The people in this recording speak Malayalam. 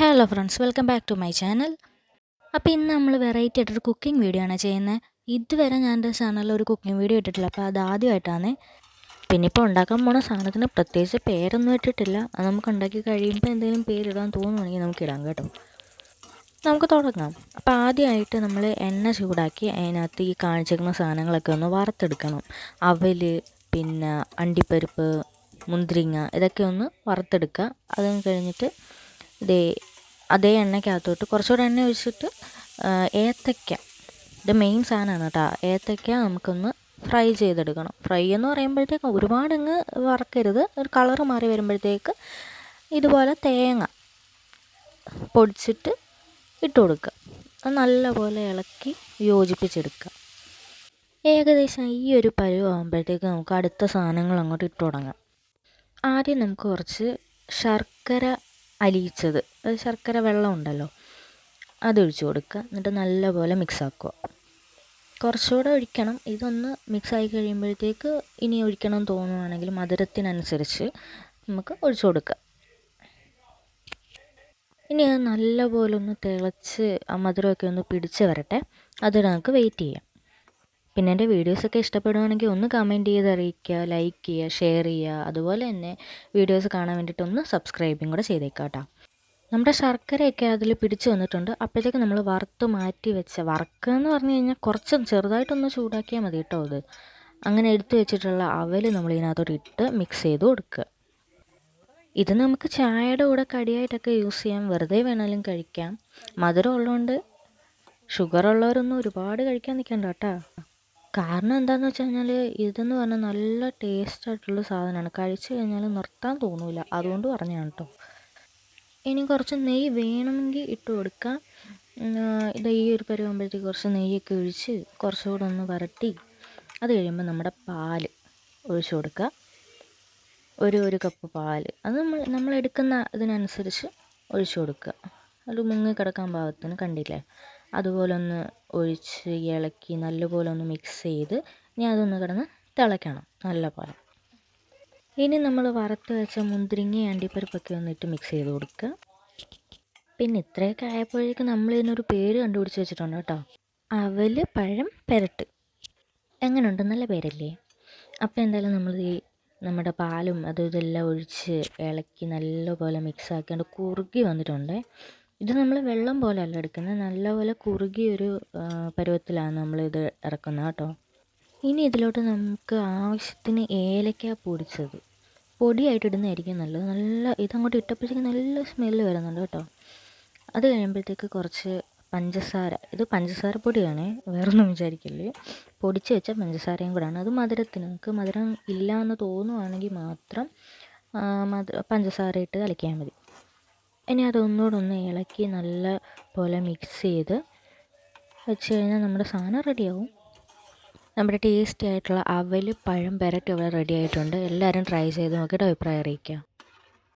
Hello friends welcome back to my channel അപ്പോൾ ഇന്ന് നമ്മൾ വെറൈറ്റി ആയിട്ടൊരു കുക്കിംഗ് വീഡിയോ ആണ് ചെയ്യുന്നത് ഇതുവരെ ഞാൻ എന്റെ ചാനലിൽ ഒരു കുക്കിംഗ് വീഡിയോ ഇട്ടിട്ടില്ല അപ്പോൾ അത് ആദ്യമായിട്ടാണ്. പിന്നെ ഇപ്പോൾ ഉണ്ടാക്കാൻ പോണ സാധനത്തിന് പ്രത്യേകിച്ച് പേരൊന്നും ഇട്ടിട്ടില്ല. അത് നമുക്ക് ഉണ്ടാക്കി കഴിയുമ്പോൾ എന്തെങ്കിലും പേരിടാൻ തോന്നുവാണെങ്കിൽ നമുക്ക് ഇടാം കേട്ടോ. നമുക്ക് തുടങ്ങാം. അപ്പോൾ ആദ്യമായിട്ട് നമ്മൾ എണ്ണ ചൂടാക്കി അതിനകത്ത് ഈ കാണിച്ചിരിക്കുന്ന സാധനങ്ങളൊക്കെ ഒന്ന് വറുത്തെടുക്കണം. അവൽ പിന്നെ അണ്ടിപ്പരിപ്പ് മുന്തിരിങ്ങ ഇതൊക്കെ ഒന്ന് വറുത്തെടുക്കുക. അതും കഴിഞ്ഞിട്ട് ഇതേ അതേ എണ്ണയ്ക്കകത്തോട്ട് കുറച്ചുകൂടെ എണ്ണ ഒഴിച്ചിട്ട് ഏത്തയ്ക്ക ഇത് മെയിൻ സാധനമാണ് കേട്ടോ. ഏത്തയ്ക്ക നമുക്കൊന്ന് ഫ്രൈ ചെയ്തെടുക്കണം. ഫ്രൈ എന്ന് പറയുമ്പോഴത്തേക്ക് ഒരുപാടങ്ങ് വറക്കരുത്. ഒരു കളറ് മാറി വരുമ്പോഴത്തേക്ക് ഇതുപോലെ തേങ്ങ പൊടിച്ചിട്ട് ഇട്ട് കൊടുക്കുക. അത് നല്ലപോലെ ഇളക്കി യോജിപ്പിച്ചെടുക്കുക. ഏകദേശം ഈ ഒരു പരുവാകുമ്പോഴത്തേക്ക് നമുക്ക് അടുത്ത സാധനങ്ങൾ അങ്ങോട്ട് ഇട്ട് തുടങ്ങാം. ആദ്യം നമുക്ക് കുറച്ച് ശർക്കര അലിയിച്ചത്. അത് ശർക്കര വെള്ളം ഉണ്ടല്ലോ അതൊഴിച്ച് കൊടുക്കുക. എന്നിട്ട് നല്ലപോലെ മിക്സ് ആക്കുക. കുറച്ചുകൂടെ ഒഴിക്കണം. ഇതൊന്ന് മിക്സായി കഴിയുമ്പോഴത്തേക്ക് ഇനി ഒഴിക്കണം തോന്നുവാണെങ്കിൽ മധുരത്തിനനുസരിച്ച് നമുക്ക് ഒഴിച്ചു കൊടുക്കുക. ഇനി അത് നല്ലപോലെ ഒന്ന് തിളച്ച് ആ മധുരമൊക്കെ ഒന്ന് പിടിച്ച് വരട്ടെ. അത് നമുക്ക് വെയിറ്റ് ചെയ്യാം. പിന്നെ എന്റെ വീഡിയോസൊക്കെ ഇഷ്ടപ്പെടുവാണെങ്കിൽ ഒന്ന് കമന്റ് ചെയ്ത് അറിയിക്കുക ലൈക്ക് ചെയ്യുക ഷെയർ ചെയ്യുക. അതുപോലെ തന്നെ വീഡിയോസ് കാണാൻ വേണ്ടിയിട്ട് ഒന്ന് സബ്സ്ക്രൈബും കൂടെ ചെയ്തേക്കാം നമ്മുടെ ശർക്കരയൊക്കെ അതിൽ പിടിച്ച് വന്നിട്ടുണ്ട്. അപ്പോഴത്തേക്ക് നമ്മൾ വറുത്ത് മാറ്റി വെച്ച വറുക്കുക എന്ന് പറഞ്ഞു കഴിഞ്ഞാൽ കുറച്ച് ചെറുതായിട്ടൊന്ന് ചൂടാക്കിയാൽ മതി കേട്ടോ അത്. അങ്ങനെ എടുത്തു വെച്ചിട്ടുള്ള അവൽ നമ്മൾ ഇതിനകത്തോട്ട് ഇട്ട് മിക്സ് ചെയ്ത് കൊടുക്കുക. ഇത് നമുക്ക് ചായയുടെ കൂടെ കടിയായിട്ടൊക്കെ യൂസ് ചെയ്യാം. വെറുതെ വേണമെങ്കിലും കഴിക്കാം. മധുരം ഉള്ളതുകൊണ്ട് ഷുഗർ ഉള്ളവരൊന്നും ഒരുപാട് കഴിക്കാൻ നിൽക്കണ്ട കേട്ടോ. കാരണം എന്താണെന്ന് വെച്ച് കഴിഞ്ഞാൽ ഇതെന്ന് പറഞ്ഞാൽ നല്ല ടേസ്റ്റ് ആയിട്ടുള്ള സാധനമാണ് കഴിച്ച് കഴിഞ്ഞാൽ നിർത്താൻ തോന്നില്ല അതുകൊണ്ട് പറഞ്ഞതാണ് കേട്ടോ ഇനി കുറച്ച് നെയ്യ് വേണമെങ്കിൽ ഇട്ട് കൊടുക്കാം. ഇത് ഈ ഒരു പരുവാകുമ്പോഴത്തേക്ക് കുറച്ച് നെയ്യൊക്കെ ഒഴിച്ച് കുറച്ചുകൂടെ ഒന്ന് വരട്ടി അത് കഴിയുമ്പോൾ നമ്മുടെ പാൽ ഒഴിച്ചു കൊടുക്കുക. ഒരു ഒരു കപ്പ് പാൽ അത് നമ്മൾ എടുക്കുന്ന ഇതിനനുസരിച്ച് ഒഴിച്ചു കൊടുക്കുക. അത് മുങ്ങി കിടക്കാൻ പാകത്തിന് കണ്ടില്ലേ? അതുപോലെ ഒന്ന് ഒഴിച്ച് ഇളക്കി നല്ലപോലെ ഒന്ന് മിക്സ് ചെയ്ത് ഇനി അതൊന്ന് കിടന്ന് തിളയ്ക്കണം നല്ലപോലെ. ഇനി നമ്മൾ വറുത്ത് വെച്ച മുന്തിരിങ്ങ അണ്ടിപ്പരിപ്പൊക്കെ ഒന്നിട്ട് മിക്സ് ചെയ്ത് കൊടുക്കുക. പിന്നെ ഇത്രയൊക്കെ ആയപ്പോഴേക്കും നമ്മൾ ഇതിനൊരു പേര് കണ്ടുപിടിച്ച് വെച്ചിട്ടുണ്ട് കേട്ടോ. അവൽ പഴം പെരട്ട്. എങ്ങനെയുണ്ട് നല്ല പേരല്ലേ? അപ്പോൾ എന്തായാലും നമ്മൾ ഈ നമ്മുടെ പാലും അതും ഇതെല്ലാം ഒഴിച്ച് ഇളക്കി നല്ലപോലെ മിക്സ് ആക്കിയാണ്ട് കുറുകി വന്നിട്ടുണ്ട്. ഇത് നമ്മൾ വെള്ളം പോലെ അല്ല എടുക്കുന്നത്. നല്ലപോലെ കുറുകിയൊരു പരുവത്തിലാണ് നമ്മളിത് ഇറക്കുന്നത് കേട്ടോ. ഇനി ഇതിലോട്ട് നമുക്ക് ആവശ്യത്തിന് ഏലക്ക പൊടിച്ചത്. പൊടിയായിട്ട് ഇടുന്നതായിരിക്കും നല്ലത്. നല്ല ഇതങ്ങോട്ട് ഇട്ടപ്പോഴത്തേക്ക് നല്ല സ്മെല്ല് വരുന്നുണ്ട് കേട്ടോ. അത് കഴിയുമ്പോഴത്തേക്ക് കുറച്ച് പഞ്ചസാര. ഇത് പഞ്ചസാര പൊടിയാണ്. വേറൊന്നും വിചാരിക്കില്ലേ. പൊടിച്ച് വെച്ച പഞ്ചസാരയും കൂടാണ്. അത് മധുരത്തിന് നമുക്ക് മധുരം ഇല്ല എന്ന് തോന്നുവാണെങ്കിൽ മാത്രം മധുര പഞ്ചസാര ഇട്ട് കലക്കിയാൽ മതി. ഇനി അതൊന്നുകൂടെ ഒന്ന് ഇളക്കി നല്ല പോലെ മിക്സ് ചെയ്ത് വെച്ച് കഴിഞ്ഞാൽ നമ്മുടെ സാധനം റെഡിയാവും നമ്മുടെ ടേസ്റ്റി ആയിട്ടുള്ള അവൽ പഴം പെരട്ട് ഇവിടെ റെഡി ആയിട്ടുണ്ട്. എല്ലാവരും ട്രൈ ചെയ്ത് നോക്കിയിട്ട് അഭിപ്രായം അറിയിക്കുക.